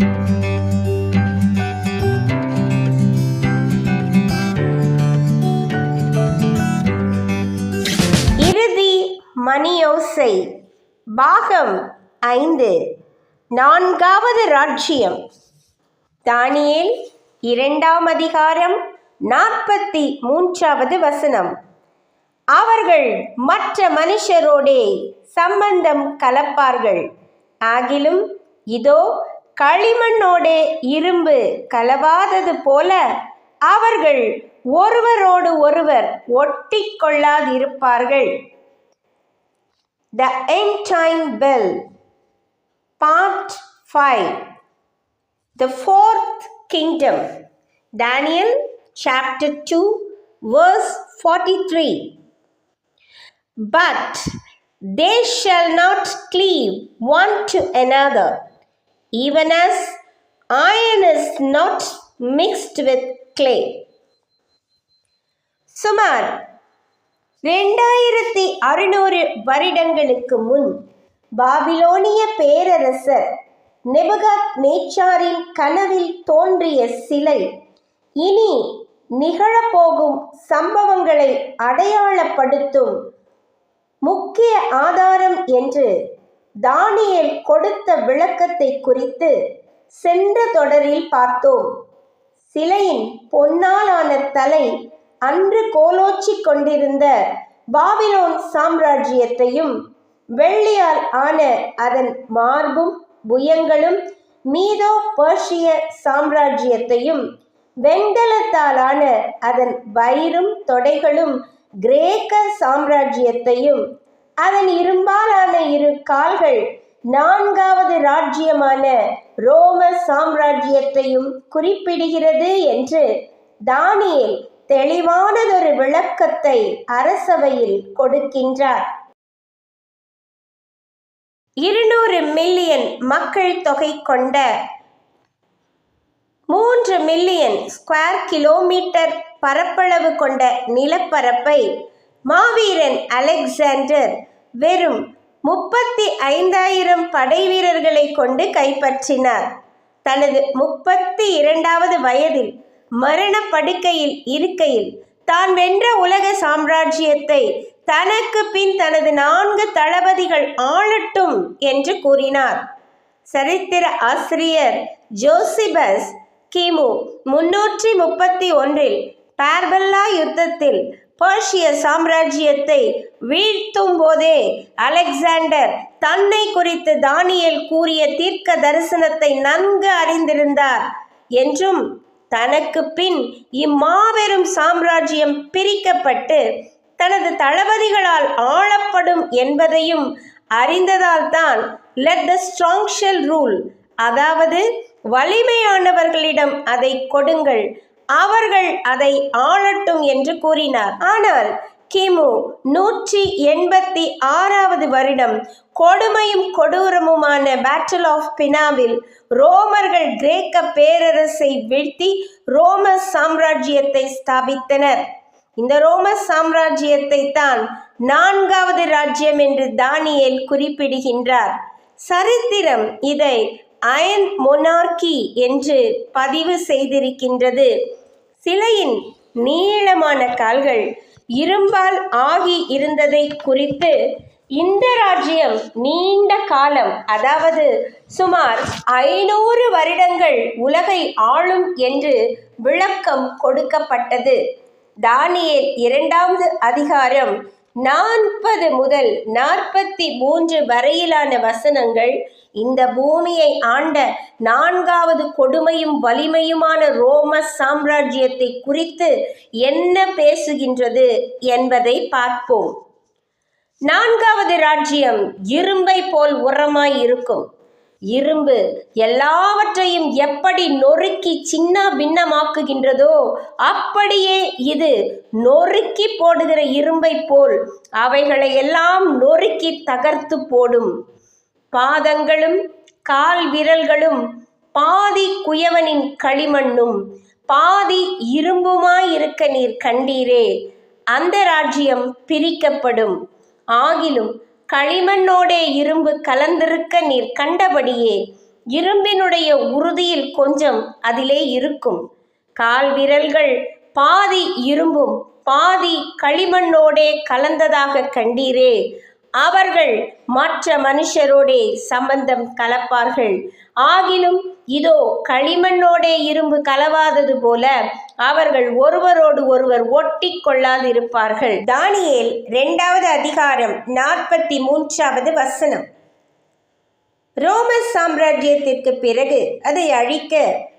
இறுதி மணியோசை பாகம் ஐந்து நான்காவது ராஜ்யம். தானியேல் இரண்டாம் அதிகாரம் நாற்பத்தி மூன்றாவது வசனம். அவர்கள் மற்ற மனுஷரோடே சம்பந்தம் கலப்பார்கள். ஆகிலும் இதோ களிமண்ணோடு இரும்பு கலவாதது போல அவர்கள் ஒருவரோடு ஒருவர் ஒட்டி கொள்ளாதிருப்பார்கள் the end time bell part five the fourth kingdom Daniel chapter two verse forty three but they shall not cleave one to another, even as iron is not mixed with clay. சுமார் ரெண்டாயிரத்தி அறுநூறு வருடங்களுக்கு முன் பாபிலோனிய பேரரசர் நெபகத் நேச்சாரின் கனவில் தோன்றிய சிலை இனி நிகழப்போகும் சம்பவங்களை அடையாளப்படுத்தும் முக்கிய ஆதாரம் என்று தானியல் கொடுத்த விளக்கத்தை குறித்து சென்ற தொடரில் பார்த்தோம். சிலையின் பொன்னாலான தலை அன்று கோலோச்சி கொண்டிருந்த பாபிலோன் சாம்ராஜ்யத்தையும் வெள்ளியால் ஆன அதன் மார்பும் புயங்களும் மீதோ பர்ஷிய சாம்ராஜ்யத்தையும் வெண்கலத்தாலான அதன் வயிறும் தொடைகளும் கிரேக்க சாம்ராஜ்யத்தையும் அதன் இரும்பாலான இரு கால்கள் நான்காவது ராஜ்யமான ரோம சாம்ராஜ்யத்தையும் குறிப்பிடுகிறது என்று தானியல் தெளிவானதொரு விளக்கத்தை அரசவையில் கொடுக்கின்றார். இருநூறு மில்லியன் மக்கள் தொகை கொண்ட மூன்று மில்லியன் ஸ்கொயர் கிலோமீட்டர் பரப்பளவு கொண்ட நிலப்பரப்பை மாவீரன் அலெக்சாண்டர் வெறும் முப்பத்தி ஐந்தாயிரம் படை வீரர்களை கொண்டு கைப்பற்றினார். தனது முப்பத்தி இரண்டாவது வயதில் மரண படுக்கையில் இருக்கையில் தான் வென்ற உலக சாம்ராஜ்யத்தை தனக்கு பின் தனது நான்கு தளபதிகள் ஆளட்டும் என்று கூறினார். சரித்திர ஆசிரியர் ஜோசிபஸ் கிமு முன்னூற்றி முப்பத்தி ஒன்றில் பார்பல்லா யுத்தத்தில் பர்ஷிய சாம்ராஜ்யத்தை வீழ்த்தும் போதே அலெக்சாண்டர் தன்னை குறித்து தானியல் கூறிய தீர்க்க தரிசனத்தை நன்கு அறிந்திருந்தார் என்றும் தனக்கு பின் இம்மாபெரும் சாம்ராஜ்யம் பிரிக்கப்பட்டு தனது தளபதிகளால் ஆளப்படும் என்பதையும் அறிந்ததால் தான் let the strong shall rule அதாவது வலிமையானவர்களிடம் அதை கொடுங்கள். அவர்கள் அதை ஆளட்டும் என்று கூறினார். ஆனால் கிமு நூற்றி எண்பத்தி ஆறாவது வருடம் கொடுமையும் கொடூரமுமான பேட்டில் ஆஃப் பினாவில் ரோமர்கள் கிரேக்க பேரரசை வீழ்த்தி ரோம சாம்ராஜ்யத்தை ஸ்தாபித்தனர். இந்த ரோம சாம்ராஜ்யத்தை தான் நான்காவது ராஜ்யம் என்று தானியல் குறிப்பிடுகின்றார். சரித்திரம் இதை அயன் மொனார்கி என்று பதிவு செய்திருக்கின்றது. சிலையின் நீளமான கால்கள் இரும்பால் ஆகி இருந்ததை குறித்து இந்த ராஜ்யம் நீண்ட காலம் அதாவது சுமார் ஐநூறு வருடங்கள் உலகை ஆளும் என்று விளக்கம் கொடுக்கப்பட்டது. தானியல் இரண்டாவது அதிகாரம் நாற்பது முதல் நாற்பத்தி மூன்று வரையிலான வசனங்கள் இந்த பூமியை ஆண்ட நான்காவது கொடுமையும் வலிமையுமான ரோம சாம்ராஜ்யத்தை குறித்து என்ன பேசுகின்றது என்பதை பார்ப்போம். நான்காவது ராஜ்யம் இரும்பை போல் உரமாய் இருக்கும். இரும்பு எல்லாவற்றையும் எப்படி நொறுக்கி சின்ன பின்னமாக்குகின்றதோ அப்படியே இது நொறுக்கி போடுகிற இரும்பை போல் அவைகளை எல்லாம் நொறுக்கி தகர்த்து போடும். பாதங்களும் கால் விரல்களும் பாதி குயவனின் களிமண்ணும் பாதி இரும்புமாயிருக்க நீர் கண்டீரே. அந்த ராஜ்யம் பிரிக்கப்படும். ஆகிலும் களிமண்ணோடே இரும்பு கலந்திருக்க நீர் கண்டபடியே இரும்பினுடைய உறுதியில் கொஞ்சம் அதிலே இருக்கும். கால் விரல்கள் பாதி இரும்பும் பாதி களிமண்ணோடே கலந்ததாக கண்டீரே அவர்கள் மற்ற மனுஷரோடே சம்பந்தம் கலப்பார்கள். ஆகிலும் இதோ களிமண்ணோடே இரும்பு கலவாதது போல அவர்கள் ஒருவரோடு ஒருவர் ஒட்டி கொள்ளாதிருப்பார்கள். தானியேல் இரண்டாவது அதிகாரம் நாற்பத்தி மூன்றாவது வசனம். ரோம சாம்ராஜ்யத்திற்கு பிறகு அதை அழிக்க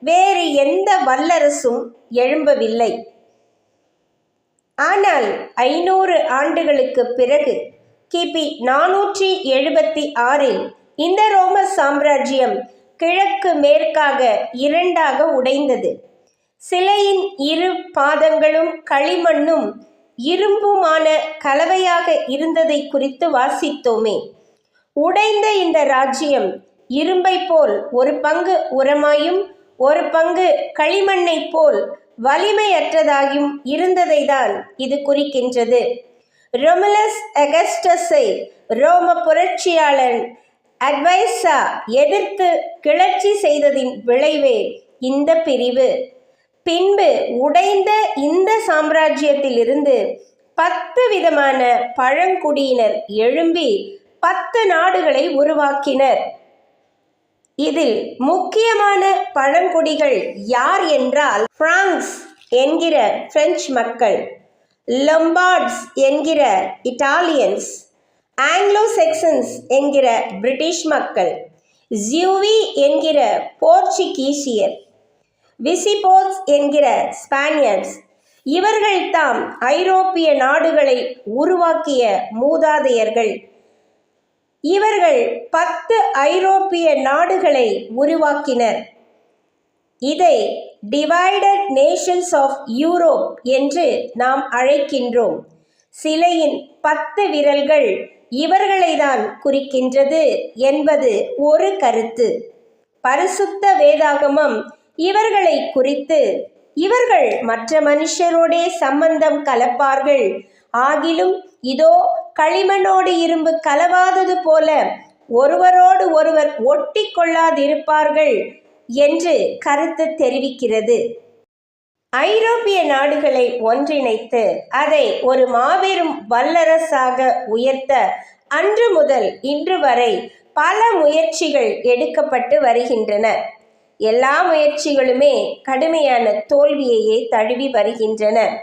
வேறு எந்த வல்லரசும் எழும்பவில்லை. ஆனால் ஐநூறு ஆண்டுகளுக்கு பிறகு கிபி நானூற்றி எழுபத்தி ஆறில் இந்த ரோம சாம்ராஜ்யம் கிழக்கு மேற்காக இரண்டாக உடைந்தது. சிலையின் இரு பாதங்களும் களிமண்ணும் இரும்புமான கலவையாக இருந்ததை குறித்து வாசித்தோமே. உடைந்த இந்த ராஜ்யம் இரும்பை போல் ஒரு பங்கு உரமாயும் ஒரு பங்கு களிமண்ணைப் போல் வலிமையற்றதாயும் இருந்ததை தான் இது குறிக்கின்றது. ரொமுலஸ் அகஸ்டஸை ரோம புரட்சியாளன் அட்வைஸா எதிர்த்து கிளர்ச்சி செய்ததின் விளைவே இந்த பிரிவு. பின்பு உடைந்த இந்த சாம்ராஜ்யத்திலிருந்து பத்து விதமான பழங்குடியினர் எழும்பி பத்து நாடுகளை உருவாக்கினர். இதில் முக்கியமான பழங்குடிகள் யார் என்றால் பிரான்ஸ் என்கிற பிரெஞ்சு மக்கள். லொம்பார்ட்ஸ் என்கிற இட்டாலியன்ஸ் ஆங்கிலோ செக்சன்ஸ் என்கிற பிரிட்டிஷ் மக்கள் ஜியூவி என்கிற போர்ச்சுகீசியர் விசிபோஸ் என்கிற ஸ்பானியர்ஸ் இவர்கள் தாம் ஐரோப்பிய நாடுகளை உருவாக்கிய மூதாதையர்கள். இவர்கள் பத்து ஐரோப்பிய நாடுகளை உருவாக்கினர். இதை டிவைடட் நேஷன்ஸ் ஆஃப் யூரோப் என்று நாம் அழைக்கின்றோம். சிலையின் பத்து விரல்கள் இவர்களை தான் குறிக்கின்றது என்பது ஒரு கருத்து. பரிசுத்த வேதாகமம் இவர்களை குறித்து இவர்கள் மற்ற மனுஷரோடே சம்பந்தம் கலப்பார்கள். ஆகிலும் இதோ களிமண்ணோடு இரும்பு கலவாதது போல ஒருவரோடு ஒருவர் ஒட்டி கொள்ளாதிருப்பார்கள் என்று கருத்து தெரிவிக்கிறது. ஐரோப்பிய நாடுகளை ஒன்றிணைத்து அதை ஒரு மாபெரும் வல்லரசாக உயர்த்த அன்று முதல் இன்று வரை பல முயற்சிகள் எடுக்கப்பட்டு வருகின்றன. எல்லா முயற்சிகளுமே கடுமையான தோல்வியையே தழுவி வருகின்றன.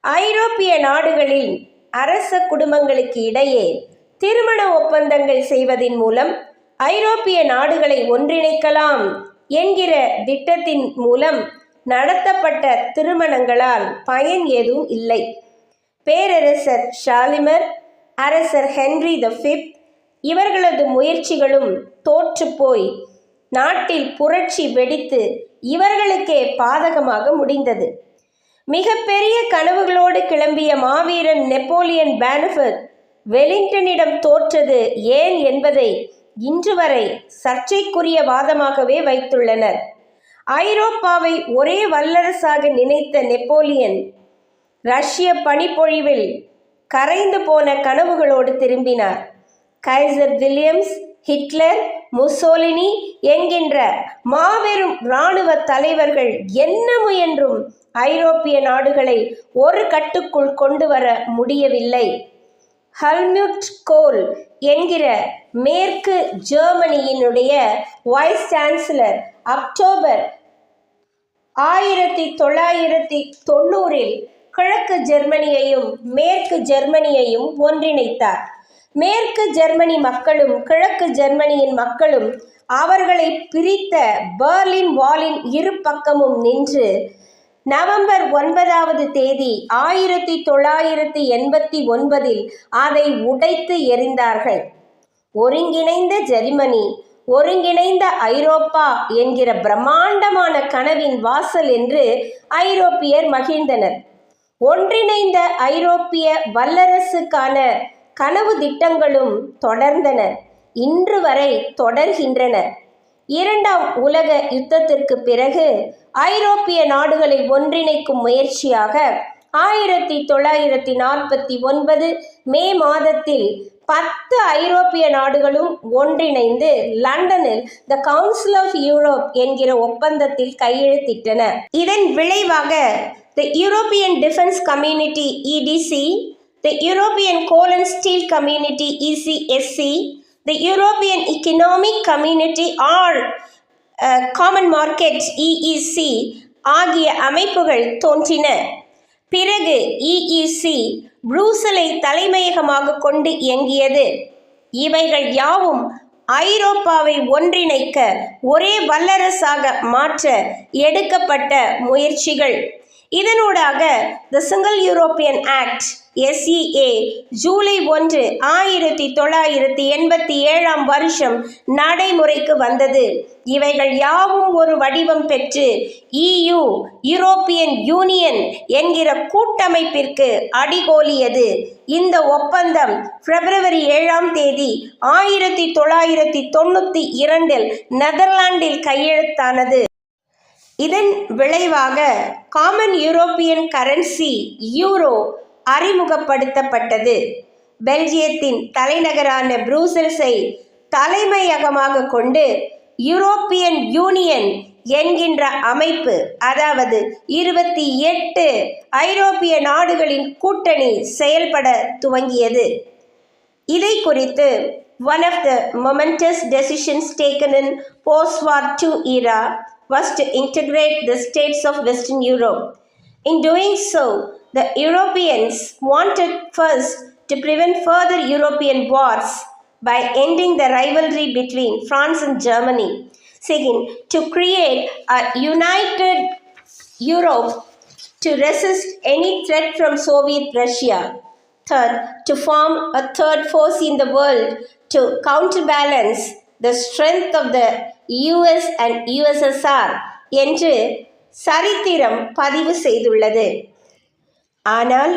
ஐரோப்பிய நாடுகளில் அரச குடும்பங்களுக்கு இடையே திருமண ஒப்பந்தங்கள் செய்வதின் மூலம் ஐரோப்பிய நாடுகளை ஒன்றிணைக்கலாம் என்கிற திட்டத்தின் மூலம் நடத்தப்பட்ட திருமணங்களால் பயன் ஏதும் இல்லை. பேரரசர் ஷாலிமர் அரசர் ஹென்றி த ஃபிப்த் இவர்களது முயற்சிகளும் தோற்றுப்போய் நாட்டில் புரட்சி வெடித்து இவர்களுக்கே பாதகமாக முடிந்தது. மிகப்பெரிய கனவுகளோடு கிளம்பிய மாவீரன் நெப்போலியன் பேனஃபர்ட் வெலிங்டனிடம் தோற்றது ஏன் என்பதை இன்று வரை சர்ச்சைக்குரிய வாதமாகவே வைத்துள்ளனர். ஐரோப்பாவை ஒரே வல்லரசாக நினைத்த நெப்போலியன் ரஷ்ய பனிப்பொழிவில் கரைந்து போன கனவுகளோடு திரும்பினார். கைசர் வில்லியம்ஸ் ஹிட்லர் முசோலினி என்கின்ற மாபெரும் இராணுவ தலைவர்கள் என்ன முயன்றும் ஐரோப்பிய நாடுகளை ஒரு கட்டுக்குள் கொண்டு வர முடியவில்லை. ஹல்முட் கோல் என்கிற மேற்கு ஜெர்மனியினுடைய வைஸ் சான்சலர் அக்டோபர் ஆயிரத்தி தொள்ளாயிரத்தி தொண்ணூறில் கிழக்கு ஜெர்மனியையும் மேற்கு ஜெர்மனியையும் ஒன்றிணைத்தார். மேற்கு ஜெர்மனி மக்களும் கிழக்கு ஜெர்மனியின் மக்களும் அவர்களை பிரித்த பெர்லின் வாலின் இரு பக்கமும் நின்று நவம்பர் ஒன்பதாவது தேதி ஆயிரத்தி தொள்ளாயிரத்தி எண்பத்தி ஒன்பதில் அதை உடைத்து எறிந்தார்கள். ஒருங்கிணைந்த ஜெர்மனி ஒருங்கிணைந்த ஐரோப்பா என்கிற பிரம்மாண்டமான கனவின் வாசல் என்று ஐரோப்பியர் மகிழ்ந்தனர். ஒன்றிணைந்த ஐரோப்பிய வல்லரசுக்கான கனவு திட்டங்களும் தொடர்ந்தன. இன்று வரை தொடர்கின்றன. இரண்டாம் உலக யுத்தத்திற்கு பிறகு ஐரோப்பிய நாடுகளை ஒன்றிணைக்கும் முயற்சியாக ஆயிரத்தி தொள்ளாயிரத்தி நாற்பத்தி ஒன்பது மே மாதத்தில் பத்து ஐரோப்பிய நாடுகளும் ஒன்றிணைந்து லண்டனில் த கவுன்சில் ஆஃப் யூரோப் என்கிற ஒப்பந்தத்தில் கையெழுத்திட்டன. இதன் விளைவாக the European defence community EDC the European coal and steel community ECSC the European economic community or common market EEC ஆகிய அமைப்புகள் தோன்றின. பிறகு இஇசி புரூசலை தலைமையகமாக கொண்டு இயங்கியது. இவைகள் யாவும் ஐரோப்பாவை ஒன்றிணைக்க ஒரே வல்லரசாக மாற்ற எடுக்கப்பட்ட முயற்சிகள். இதனூடாக the single European act SEA July ஒன்று ஆயிரத்தி தொள்ளாயிரத்தி எண்பத்தி ஏழாம் வருஷம் நடைமுறைக்கு வந்தது. இவைகள் யாவும் ஒரு வடிவம் பெற்று இயு யூரோப்பியன் யூனியன் என்கிற கூட்டமைப்பிற்கு அடிகோலியது. இந்த ஒப்பந்தம் பிப்ரவரி ஏழாம் தேதி ஆயிரத்தி தொள்ளாயிரத்தி தொண்ணூற்றி இரண்டில் நெதர்லாந்தில் கையெழுத்தானது. இதன் விளைவாக காமன் யூரோப்பியன் கரன்சி யூரோ அறிமுகப்படுத்தப்பட்டது. பெல்ஜியத்தின் தலைநகரான புரூசல்ஸை தலைமையகமாக கொண்டு யூரோப்பியன் யூனியன் என்கின்ற அமைப்பு அதாவது இருபத்தி எட்டு ஐரோப்பிய நாடுகளின் கூட்டணி செயல்பட துவங்கியது. இதை குறித்து one of the momentous decisions taken in post-war II era was to integrate the states of Western Europe. In doing so, the Europeans wanted first to prevent further European wars by ending the rivalry between France and Germany. Second, to create a united Europe to resist any threat from Soviet Russia. Third, to form a third force in the world to counterbalance the strength of the US and USSR என்று சரித்திரம் பதிவு செய்துள்ளது. ஆனால்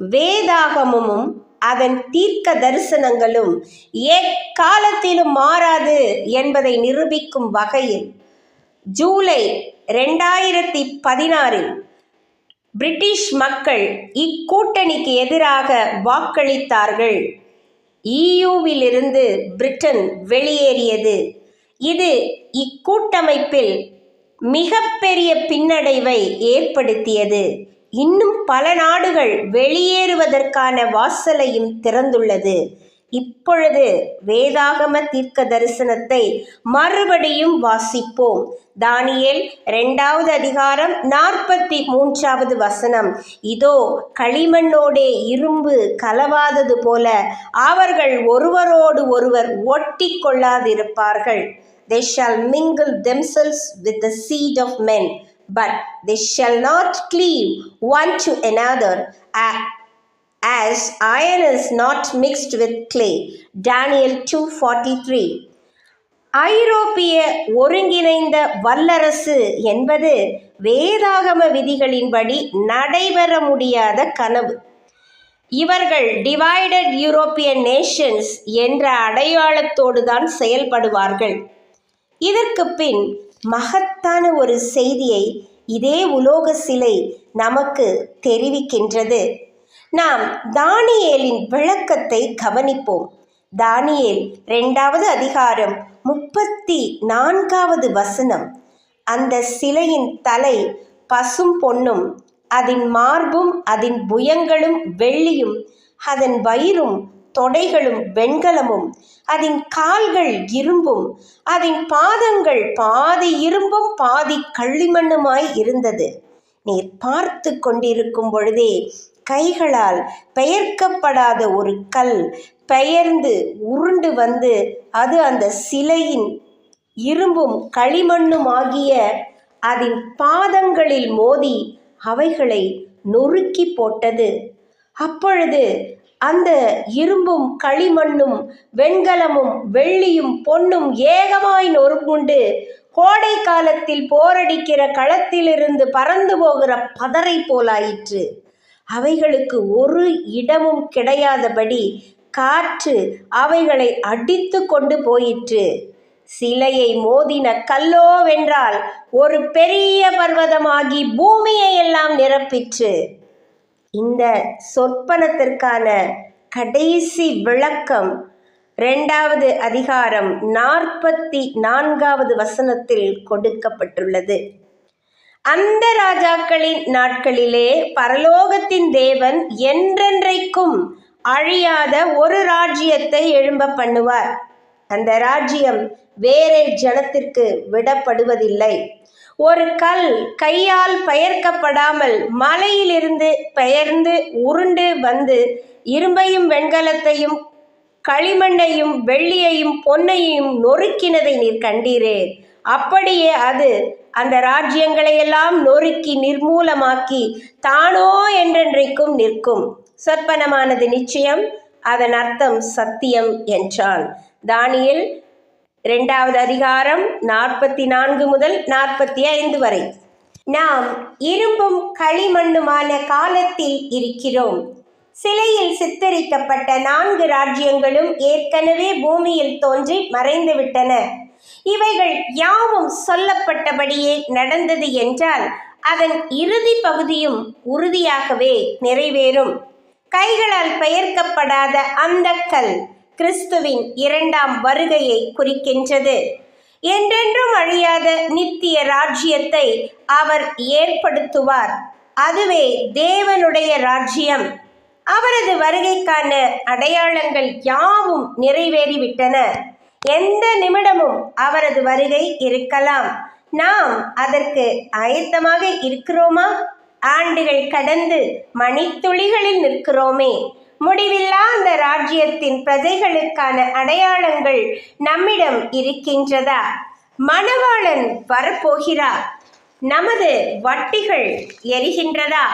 வேதாகமும் அதன் தீர்க்க தரிசனங்களும் எக்காலத்திலும் மாறாது என்பதை நிரூபிக்கும் வகையில் ஜூலை ரெண்டாயிரத்தி பதினாறில் பிரிட்டிஷ் மக்கள் இக்கூட்டணிக்கு எதிராக வாக்களித்தார்கள். இயூவிலிருந்து பிரிட்டன் வெளியேறியது. இது இக்கூட்டமைப்பில் மிகப்பெரிய பின்னடைவை ஏற்படுத்தியது. இன்னும் பல நாடுகள் வெளியேறுவதற்கான வாசலையும் திறந்துள்ளது. இப்பொழுது வேதாகம தீர்க்க தரிசனத்தை மறுபடியும் வாசிப்போம். தானியேல் இரண்டாவது அதிகாரம் நாற்பத்தி மூன்றாவது வசனம். இதோ களிமண்ணோடே இரும்பு கலவாதது போல அவர்கள் ஒருவரோடு ஒருவர் ஒட்டி கொள்ளாதிருப்பார்கள். They shall mingle themselves with the seed of men but they shall not cleave one to another. As iron is not mixed with clay. Daniel 243 ஐரோப்பிய ஒருங்கிணைந்த வல்லரசு என்பது வேதாகம விதிகளின்படி நடைபெற முடியாத கனவு. இவர்கள் டிவைடட் யூரோப்பியன் நேஷன்ஸ் என்ற அடையாளத்தோடு தான் செயல்படுவார்கள். இதற்கு பின் மகத்தான ஒரு செய்தியை இதே உலோக சிலை நமக்கு தெரிவிக்கின்றது. நாம் தானியேலின் விளக்கத்தை கவனிப்போம். தானியேல் இரண்டாவது அதிகாரம் முப்பத்தி நான்காவது வசனம். அந்த சிலையின் தலை பசும் பொன்னும் அதன் மார்பும் அதன் புயங்களும் வெள்ளியும் அதன் வயிறும் தொடைகளும் வெண்கலமும் அதன் கால்கள் இரும்பும் அதன் பாதங்கள் பாதி இரும்பும் பாதி களிமண்ணுமாய் இருந்தது. நீர் பார்த்து கொண்டிருக்கும் பொழுதே கைகளால் பெயர்க்கப்படாத ஒரு கல் பெயர்ந்து உருண்டு வந்து அது அந்த சிலையின் இரும்பும் களிமண்ணும் ஆகிய அதன் பாதங்களில் மோதி அவைகளை நொறுக்கி போட்டது. அப்பொழுது அந்த இரும்பும் களிமண்ணும் வெண்கலமும் வெள்ளியும் பொன்னும் ஏகமாய் நொறுங்குண்டு கோடை காலத்தில் போரடிக்கிற களத்திலிருந்து பறந்து போகிற பதரை போலாயிற்று. அவைகளுக்கு ஒரு இடமும் கிடையாதபடி காற்று அவைகளை அடித்து கொண்டு போயிற்று. சிலையை மோதின கல்லோவென்றால் ஒரு பெரிய பர்வதமாகி பூமியை எல்லாம் நிரப்பிற்று. இந்த சொற்பனத்திற்கான கடைசி விளக்கம் இரண்டாவது அதிகாரம் நாற்பத்தி நான்காவது வசனத்தில் கொடுக்கப்பட்டுள்ளது. அந்த ராஜாக்களின் நாட்களிலே பரலோகத்தின் தேவன் என்றென்றைக்கும் அழியாத ஒரு ராஜ்யத்தை எழும்ப பண்ணுவார். அந்த ராஜ்யம் வேறே ஜனத்திற்கு விடப்படுவதில்லை. ஒரு கல் கையால் பெயர்க்கப்படாமல் மலையிலிருந்து பெயர்ந்து உருண்டு வந்து இரும்பையும் வெண்கலத்தையும் களிமண்ணையும் வெள்ளியையும் பொன்னையும் நொறுக்கினதை நீர் கண்டீரே. அப்படியே அது அந்த ராஜ்யங்களை எல்லாம் நொறுக்கி நிர்மூலமாக்கி தானோ என்றென்றைக்கும் நிற்கும். சொற்பனமானது நிச்சயம் அதன் அர்த்தம் சத்தியம் என்றான் தானியல் இரண்டாவது அதிகாரம் நாற்பத்தி நான்கு முதல் நாற்பத்தி ஐந்து வரை. நாம் இரும்பும் களிமண்ணுமான காலத்தில் இருக்கிறோம். சிலையில் சித்தரிக்கப்பட்ட நான்கு ராஜ்யங்களும் ஏற்கனவே பூமியில் தோன்றி மறைந்துவிட்டன. இவைகள் யாவும் சொல்லப்பட்டபடியே நடந்தது என்றால் அதன் இறுதி பகுதியும் உறுதியாகவே நிறைவேறும். கைகளால் பெயர்க்கப்படாத அந்த கல் கிறிஸ்துவின் இரண்டாம் வருகையை குறிக்கின்றது. என்றென்றும் அழியாத நித்திய ராஜ்யத்தை அவர் ஏற்படுத்துவார். அதுவே தேவனுடைய ராஜ்யம். அவரது வருகைக்கான அடையாளங்கள் யாவும் நிறைவேறிவிட்டன. எந்த நிமிடமும் அவரது வருகை இருக்கலாம். நாம் அதற்கு ஆயத்தமாக இருக்கிறோமா? ஆண்டுகள் கடந்து மணித்துளிகளில் நிற்கிறோமே. முடிவில்லா அந்த ராஜ்யத்தின் பிரஜைகளுக்கான அடையாளங்கள் நம்மிடம் இருக்கின்றதா? மணவாளன் வரப்போகிறார் நமது வட்டிகள் எரிகின்றதா?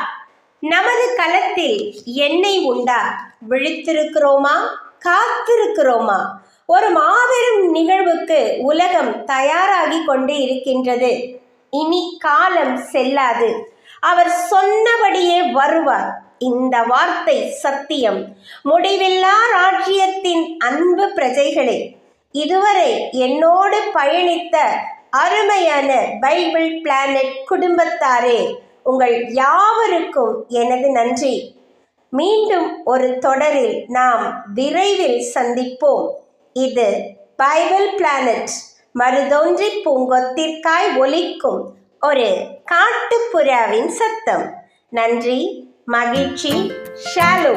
நமது களத்தில் எண்ணெய் உண்டா? விழித்திருக்கிறோமா? காத்திருக்கிறோமா? ஒரு மாபெரும் நிகழ்வுக்கு உலகம் தயாராகி கொண்டு இருக்கின்றது. இனி காலம் செல்லாது. அவர் சொன்னபடியே வருவார். இந்த வார்த்தை சத்தியம். முடிவில்லா ராஜ்யத்தின் அன்பு பிரஜைகளே இதுவரை என்னோடு பயணித்த அருமையான பைபிள் பிளானட் குடும்பத்தாரே உங்கள் யாவருக்கும் எனது நன்றி. மீண்டும் ஒரு தொடரில் நாம் விரைவில் சந்திப்போம். இது பைபிள் பிளானட். மருதோன்றி பூங்கொத்திற்காய் ஒலிக்கும் ஒரு காட்டுப்புறாவின் சத்தம். நன்றி மகிழ்ச்சி ஷாலோ.